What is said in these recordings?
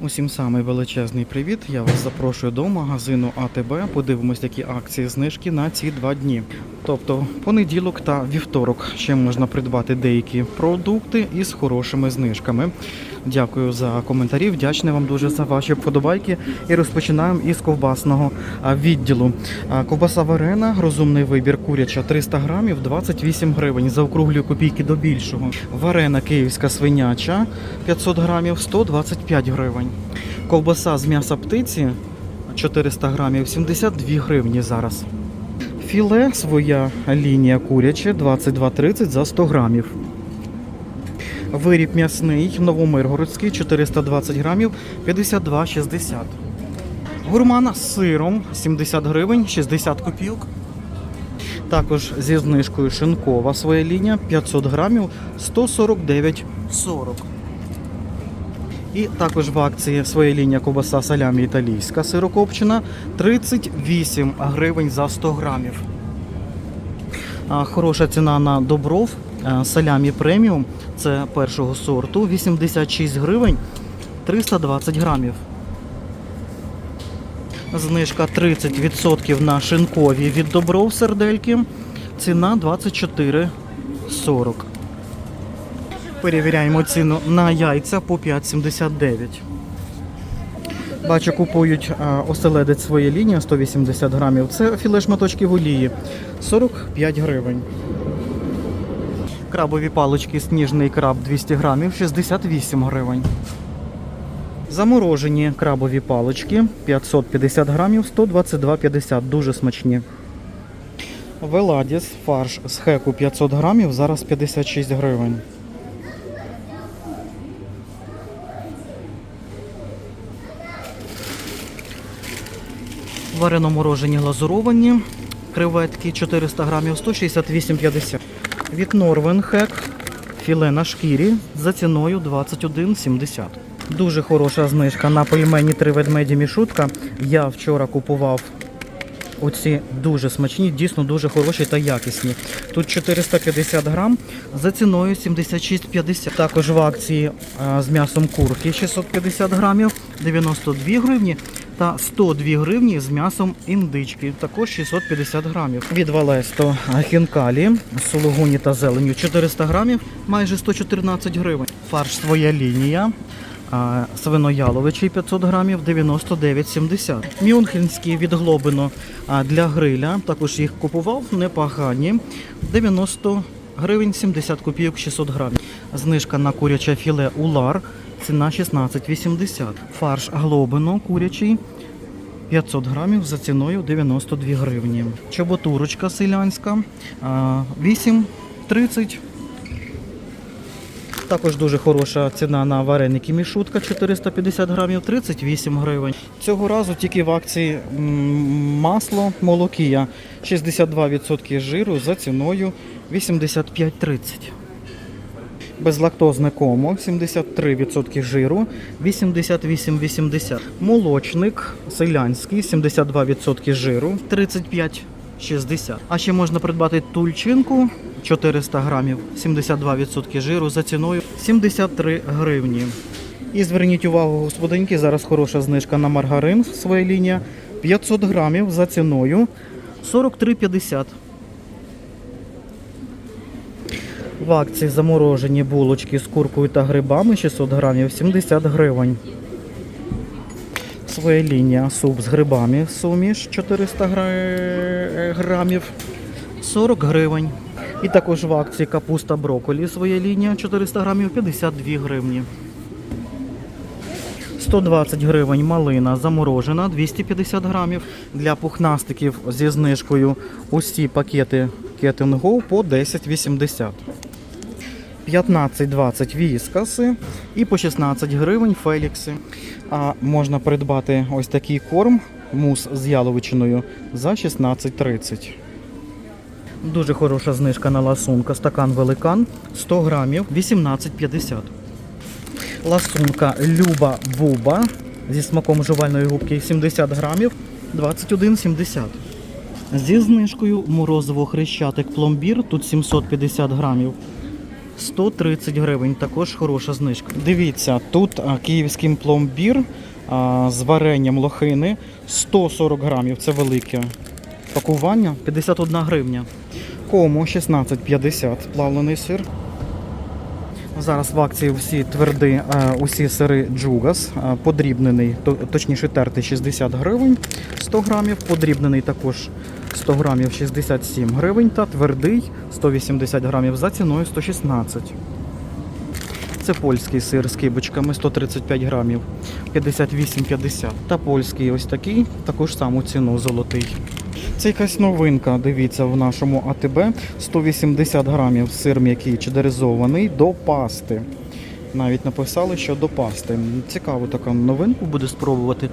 Усім самий величезний привіт. Я вас запрошую до магазину АТБ. Подивимось, які акції знижки на ці два дні. Тобто понеділок та вівторок ще можна придбати деякі продукти із хорошими знижками. Дякую за коментарі. Вдячний вам дуже за ваші вподобайки. І розпочинаємо із ковбасного відділу. Ковбаса варена, розумний вибір куряча 300 грамів, 28 гривень. Заокруглюю копійки до більшого. Варена київська свиняча 500 грамів, 125 гривень. Ковбаса з м'яса птиці 400 грамів, 72 гривні зараз. Філе своя лінія куряче 22,30 за 100 грамів. Виріб м'ясний новомиргородський 420 грамів 52,60. Гурмана з сиром 70 гривень 60 копійок. Також зі знижкою шинкова своя лінія 500 грамів 149,40. І також в акції своя лінія ковбаса салямі італійська сирокопчена 38 гривень за 100 грамів. Хороша ціна на добров салямі преміум. Це першого сорту 86 гривень 320 грамів. Знижка 30% на шинкові від добров сердельки. Ціна 24,40. Перевіряємо ціну на яйця по 5,79. Бачу, купують а, оселедець своє лінія 180 грамів. Це філе шматочків олії 45 гривень. Крабові палички сніжний краб 200 грамів 68 гривень. Заморожені крабові палички 550 грамів 122,50. Дуже смачні. Веладіс фарш з хеку 500 грамів, зараз 56 гривень. Варено-морожені глазуровані креветки 400 грамів 168,50. Від Норвен Хек філе на шкірі за ціною 21,70. Дуже хороша знижка на пельмені три ведмеді мішутка. Я вчора купував оці дуже смачні, дійсно дуже хороші та якісні. Тут 450 грам за ціною 76,50. Також в акції з м'ясом курки 650 грамів 92 гривні та 102 гривні з м'ясом індички, також 650 грамів. Від Валесто хінкалі, сулугуні та зеленю 400 грамів, майже 114 гривень. Фарш своя лінія. А, Свинояловичий 500 грамів 99,70. Мюнхенський від Глобино а, для гриля. Також їх купував непогані. 90 гривень 70 копійок 600 грамів. Знижка на куряче філе Улар. Ціна 16,80. Фарш Глобино курячий 500 грамів за ціною 92 гривні. Чоботурочка селянська 8,30. Також дуже хороша ціна на вареники мішутка 450 грамів 38 гривень. Цього разу тільки в акції масло молокія 62% жиру за ціною 85,30. Безлактозне комо 73% жиру 88,80. Молочник селянський 72% жиру 35,60. А ще можна придбати тульчинку 400 грамів 72% жиру за ціною 73 гривні. І зверніть увагу, господинки, зараз хороша знижка на маргарин своя лінія 500 грамів за ціною 43,50. В акції заморожені булочки з куркою та грибами 600 грамів 70 гривень. Своя лінія суп з грибами суміш 400 гра- грамів 40 гривень. І також в акції капуста брокколі своя лінія 400 грамів 52 гривні. 120 гривень малина заморожена 250 грамів. Для пухнастиків зі знижкою усі пакети Кетен по 10,80. 15-20 віскаси і по 16 гривень фелікси. А можна придбати ось такий корм, мус з яловичиною за 16,30. Дуже хороша знижка на ласунка. Стакан великан 100 грамів 18,50. Ласунка Люба Буба зі смаком жувальної губки 70 грамів 21,70. Зі знижкою морозиво хрещатик пломбір тут 750 грамів 130 гривень. Також хороша знижка. Дивіться, тут київський пломбір з варенням лохини 140 грамів. Це велике пакування 51 гривня. Кому 16,50 плавлений сир. Зараз в акції всі тверді, е, усі сири Джугас, е, подрібнений, точніше тертий 60 гривень 100 грамів, подрібнений також 100 грамів 67 гривень та твердий 180 грамів за ціною 116. Це польський сир з кибочками 135 грамів 58,50. Та польський ось такий, також саму ціну золотий. Це якась новинка, дивіться, в нашому АТБ 180 грамів сир м'який чедеризований до пасти. Навіть написали, що до пасти. Цікаво така новинку буде спробувати.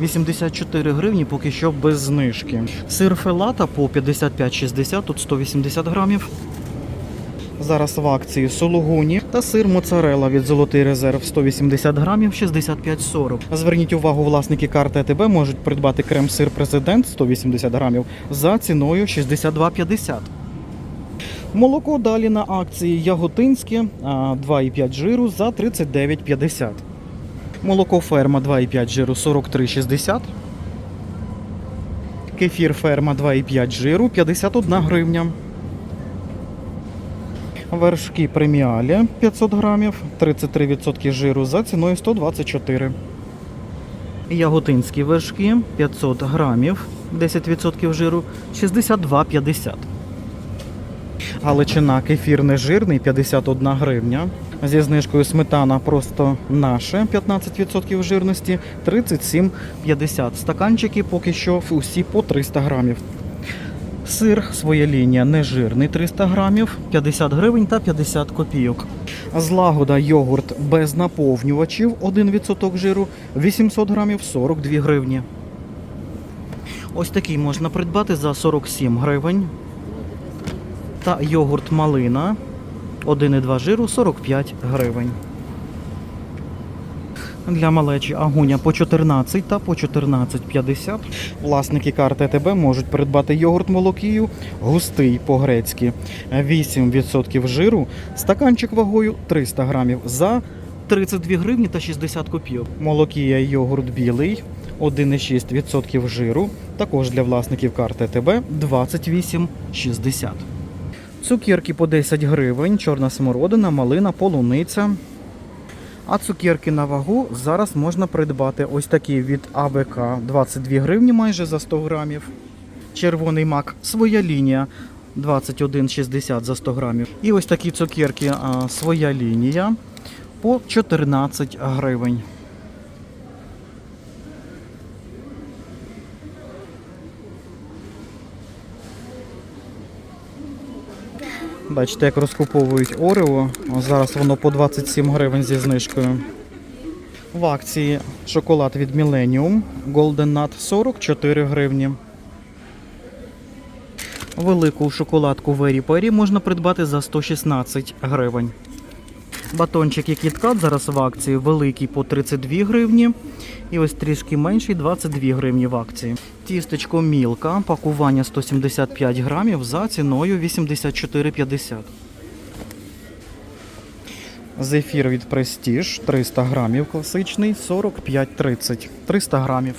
84 гривні поки що без знижки. Сир фелата по 55,60, тут 180 грамів. Зараз в акції сулугуні та сир моцарела від Золотий резерв 180 грамів 65,40. Зверніть увагу, власники карти АТБ можуть придбати крем-сир президент 180 грамів за ціною 62,50. Молоко далі на акції Яготинське 2,5 жиру за 39,50. Молоко ферма 2,5 жиру 43,60. Кефір ферма 2,5 жиру 51 гривня. Вершки преміалі 500 грамів, 33% жиру за ціною 124. Яготинські вершки 500 грамів, 10% жиру 62,50. Галичина кефір нежирний 51 гривня. Зі знижкою сметана просто наше 15% жирності 37,50. Стаканчики поки що усі по 300 грамів. Сир своя лінія нежирний 300 грамів, 50 гривень та 50 копійок. Злагода йогурт без наповнювачів 1% жиру 800 грамів 42 гривні. Ось такий можна придбати за 47 гривень. Та йогурт малина 1,2 жиру 45 гривень. Для малечі агуня по 14 та по 14,50. Власники карти ТБ можуть придбати йогурт молокію густий по-грецьки 8% жиру, стаканчик вагою 300 грамів за 32 гривні та 60 копійок. Молокія йогурт білий 1,6% жиру. Також для власників карти ТБ 28,60. Цукерки по 10 гривень, чорна смородина, малина, полуниця. А цукерки на вагу зараз можна придбати ось такі від АВК 22 гривні майже за 100 грамів. Червоний мак своя лінія 21,60 за 100 грамів. І ось такі цукерки а, своя лінія по 14 гривень. Бачите, як розкуповують Орео. Зараз воно по 27 гривень зі знижкою. В акції шоколад від Millennium Golden Nut 44 гривні. Велику шоколадку Very Perry можна придбати за 116 гривень. Батончик KitKat зараз в акції великий по 32 гривні. І ось трішки менший 22 гривні в акції. Тістечко Мілка, пакування 175 грамів за ціною 84,50. Зефір від Prestige 300 грамів класичний 45,30. 300 грамів.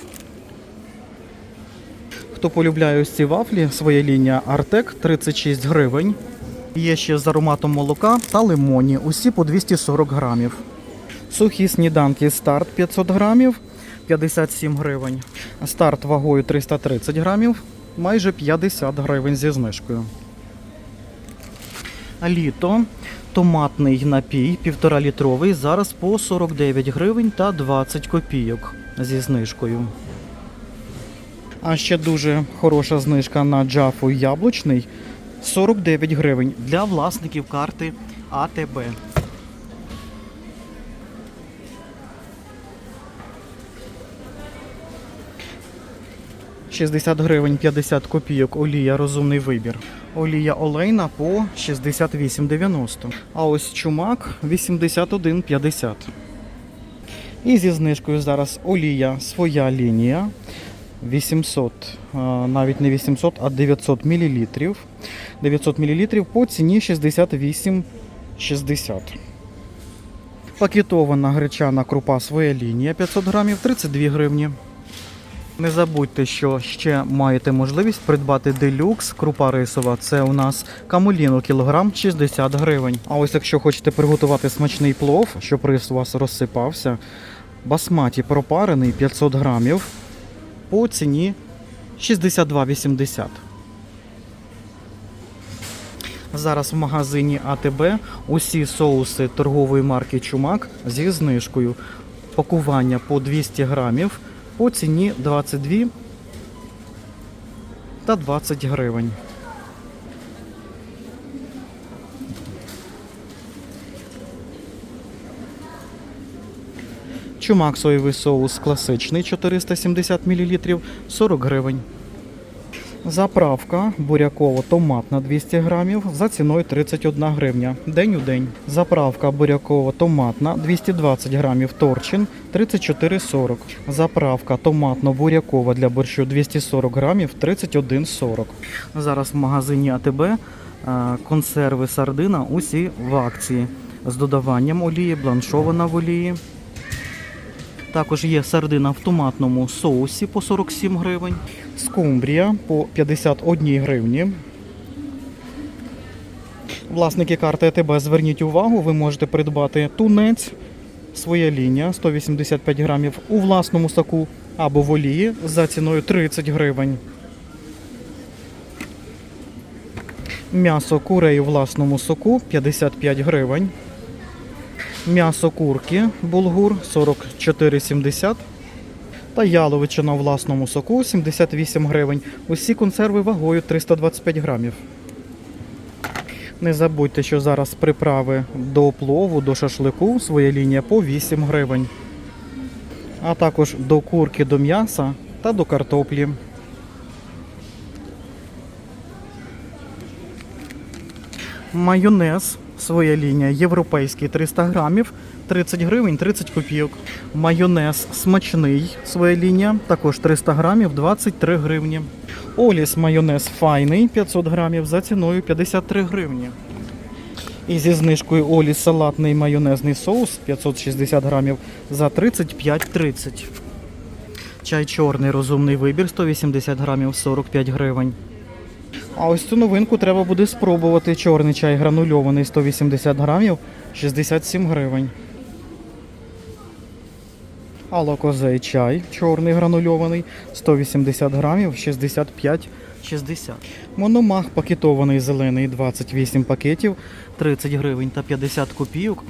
Хто полюбляє ось ці вафлі, своя лінія Артек 36 гривень. Є ще з ароматом молока та лимоні, усі по 240 грамів. Сухі сніданки старт 500 грамів 57 гривень. Старт вагою 330 грамів, майже 50 гривень зі знижкою. Літо. Томатний напій 1,5 літровий зараз по 49 гривень та 20 копійок зі знижкою. А ще дуже хороша знижка на джафу яблучний 49 гривень для власників карти АТБ. «60 гривень 50 копійок олія розумний вибір. Олія олейна по 68,90. А ось чумак 81,50. І зі знижкою зараз олія своя лінія 800, навіть не 800, а 900 мл. 900 мл по ціні 68 60. Пакетована гречана крупа своя лінія 500 грамів 32 гривні. Не забудьте, що ще маєте можливість придбати делюкс крупа рисова. Це у нас камуліно кілограм 60 гривень. А ось якщо хочете приготувати смачний плов, щоб рис у вас розсипався, басматі пропарений 500 грамів по ціні 62,80. Зараз в магазині АТБ усі соуси торгової марки Чумак зі знижкою. Пакування по 200 грамів по ціні 22 та 20 гривень. Чумак соєвий соус класичний 470 мл 40 гривень. Заправка буряково-томатна 200 грамів за ціною 31 гривня. День у день. Заправка буряково-томатна 220 грамів торчин 34,40. Заправка томатно-бурякова для борщу 240 грамів 31,40. Зараз в магазині АТБ е, консерви сардина усі в акції з додаванням олії, бланшована в олії. Також є сардина в томатному соусі по 47 гривень. Скумбрія по 51 гривні. Власники карти АТБ, зверніть увагу, ви можете придбати тунець, своя лінія 185 грамів у власному соку або в олії за ціною 30 гривень. М'ясо курей у власному соку 55 гривень. М'ясо курки булгур 44,70 та яловичина у власному соку 78 гривень. Усі консерви вагою 325 грамів. Не забудьте, що зараз приправи до плову, до шашлику своя лінія по 8 гривень. А також до курки, до м'яса та до картоплі. Майонез, своя лінія, європейський 300 грамів, 30 гривень 30 копійок. Майонез смачний, своя лінія, також 300 грамів, 23 гривні. Оліс майонез файний 500 грамів за ціною 53 гривні. І зі знижкою Оліс салатний майонезний соус 560 грамів за 35,30. Чай чорний розумний вибір 180 грамів 45 гривень. А ось цю новинку треба буде спробувати. Чорний чай гранульований 180 грамів 67 гривень. Алокозей чай чорний гранульований 180 грамів 65,60. Мономах пакетований зелений 28 пакетів 30 гривень та 50 копійок.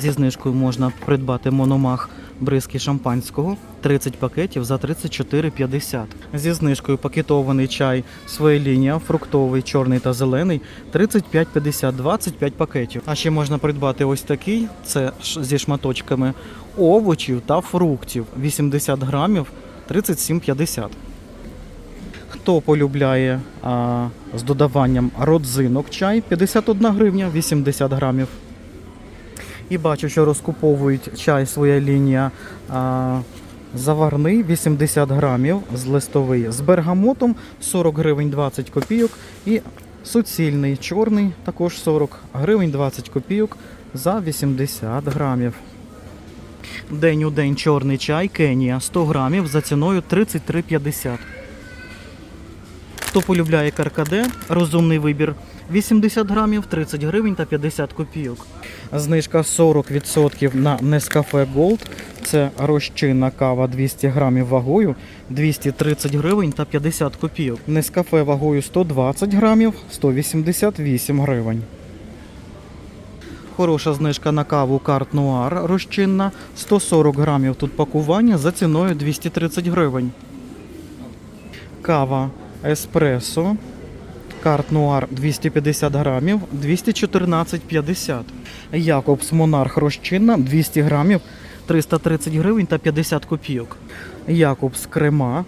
Зі знижкою можна придбати мономах бризки шампанського 30 пакетів за 34,50. Зі знижкою пакетований чай своя лінія, фруктовий, чорний та зелений 35,50, 25 пакетів. А ще можна придбати ось такий, це зі шматочками овочів та фруктів 80 грамів 37,50. Хто полюбляє а, з додаванням родзинок чай 51 гривня 80 грамів. І бачу, що розкуповують чай своя лінія а, заварний 80 грамів з листовий з бергамотом 40 гривень 20 копійок. І суцільний чорний також 40 гривень 20 копійок за 80 грамів. День у день чорний чай Кенія 100 грамів за ціною 33,50. Хто полюбляє каркаде, розумний вибір 80 грамів, 30 гривень та 50 копійок. Знижка 40% на Nescafe Gold. Це розчинна кава 200 грамів вагою 230 гривень та 50 копійок. Nescafe вагою 120 грамів 188 гривень. Хороша знижка на каву Карт Нуар розчинна 140 грамів тут пакування за ціною 230 гривень. Кава Еспресо. Карт Нуар 250 грамів 214,50. Якобс Монарх розчинна 200 грамів 330 гривень та 50 копійок. Якобс Крема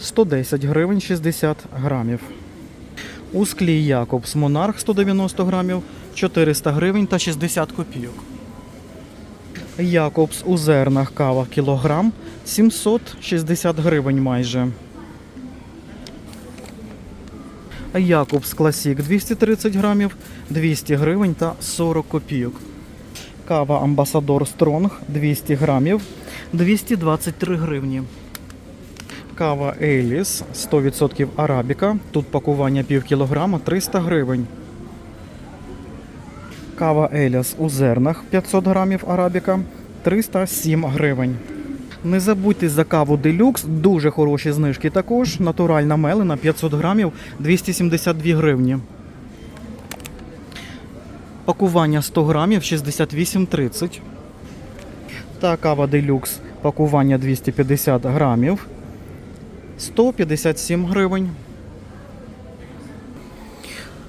110 гривень 60 грамів. У склі Якобс Монарх 190 грамів 400 гривень та 60 копійок. Якобс у зернах кава кілограм 760 гривень майже. Якобс Класік 230 грамів, 200 гривень та 40 копійок. Кава Амбасадор Стронг 200 грамів, 223 гривні. Кава Еліс 100% арабіка. Тут пакування пів кілограма 300 гривень. Кава Еліс у зернах 500 грамів арабіка 307 гривень. Не забудьте за каву Делюкс, дуже хороші знижки також. Натуральна мелена 500 грамів 272 гривні. Пакування 100 грамів 68,30. Та кава Делюкс пакування 250 грамів 157 гривень.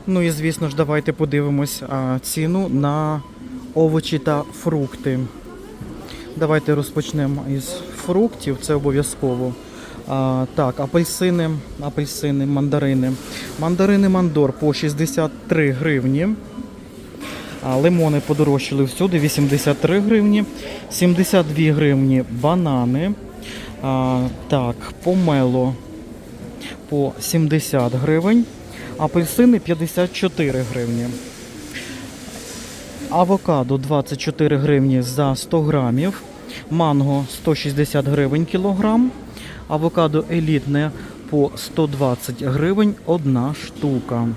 Ну і звісно ж, давайте подивимось ціну на овочі та фрукти. Давайте розпочнемо із фруктів, це обов'язково. А, так, апельсини, апельсини, мандарини. Мандарини Мандор по 63 гривні. А, лимони подорожчали всюди 83 гривні, 72 гривні банани. А, так, помело по 70 гривень, апельсини 54 гривні. Авокадо 24 гривні за 100 грамів, манго 160 гривень кілограм, авокадо елітне по 120 гривень одна штука.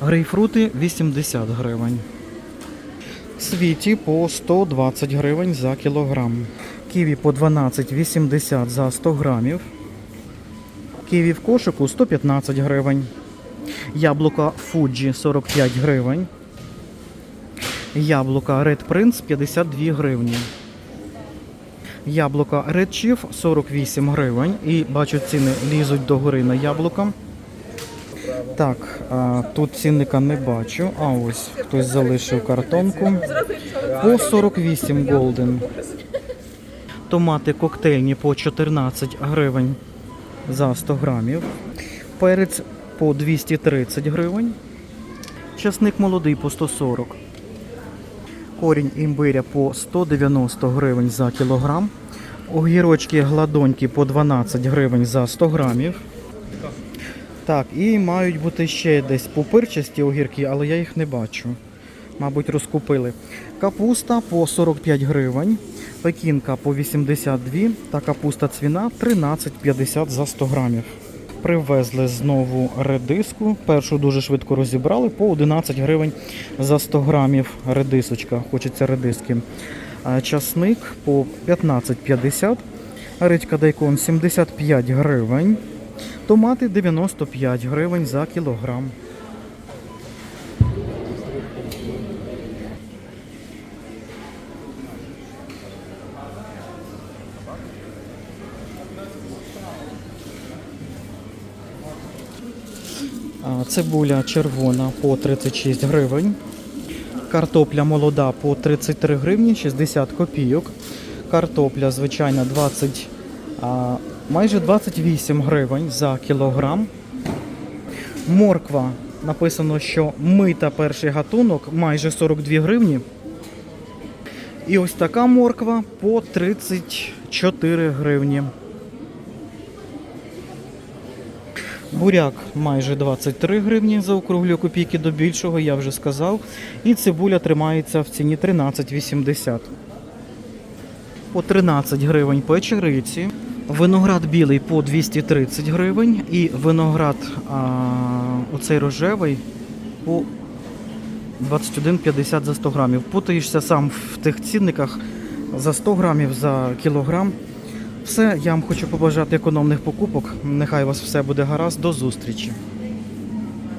Грейпфрути 80 гривень. Світі по 120 гривень за кілограм. Ківі по 12,80 за 100 грамів. Ківі в кошику 115 гривень. Яблука Fuji 45 гривень. Яблука Red Prince 52 гривні. Яблука Red Chief 48 гривень. І бачу, ціни лізуть до гори на яблука. Так, а, тут цінника не бачу. А ось хтось залишив картонку. По 48 Golden. Томати коктейльні по 14 гривень за 100 грамів. Перець по 230 гривень. Часник молодий по 140. Корінь імбиря по 190 гривень за кілограм. Огірочки гладонькі по 12 гривень за 100 грамів. Так, і мають бути ще десь пупирчасті огірки, але я їх не бачу. Мабуть, розкупили. Капуста по 45 гривень, пекінка по 82 та капуста цвіна 13,50 за 100 грамів. Привезли знову редиску. Першу дуже швидко розібрали по 11 гривень за 100 грамів редисочка. Хочеться редиски. Часник по 15,50. Редька дайкон 75 гривень. Томати 95 гривень за кілограм. Цибуля червона по 36 гривень. Картопля молода по 33 гривні 60 копійок. Картопля звичайна 20, а, майже 28 гривень за кілограм. Морква написано, що мита перший гатунок майже 42 гривні. І ось така морква по 34 гривні. Буряк майже 23 гривні за округлю копійки до більшого, я вже сказав. І цибуля тримається в ціні 13,80. По 13 гривень печериці. Виноград білий по 230 гривень. І виноград а, оцей рожевий по 21,50 за 100 грамів. Путаєшся сам в тих цінниках за 100 грамів за кілограм. Все, я вам хочу побажати економних покупок. Нехай у вас все буде гаразд. До зустрічі.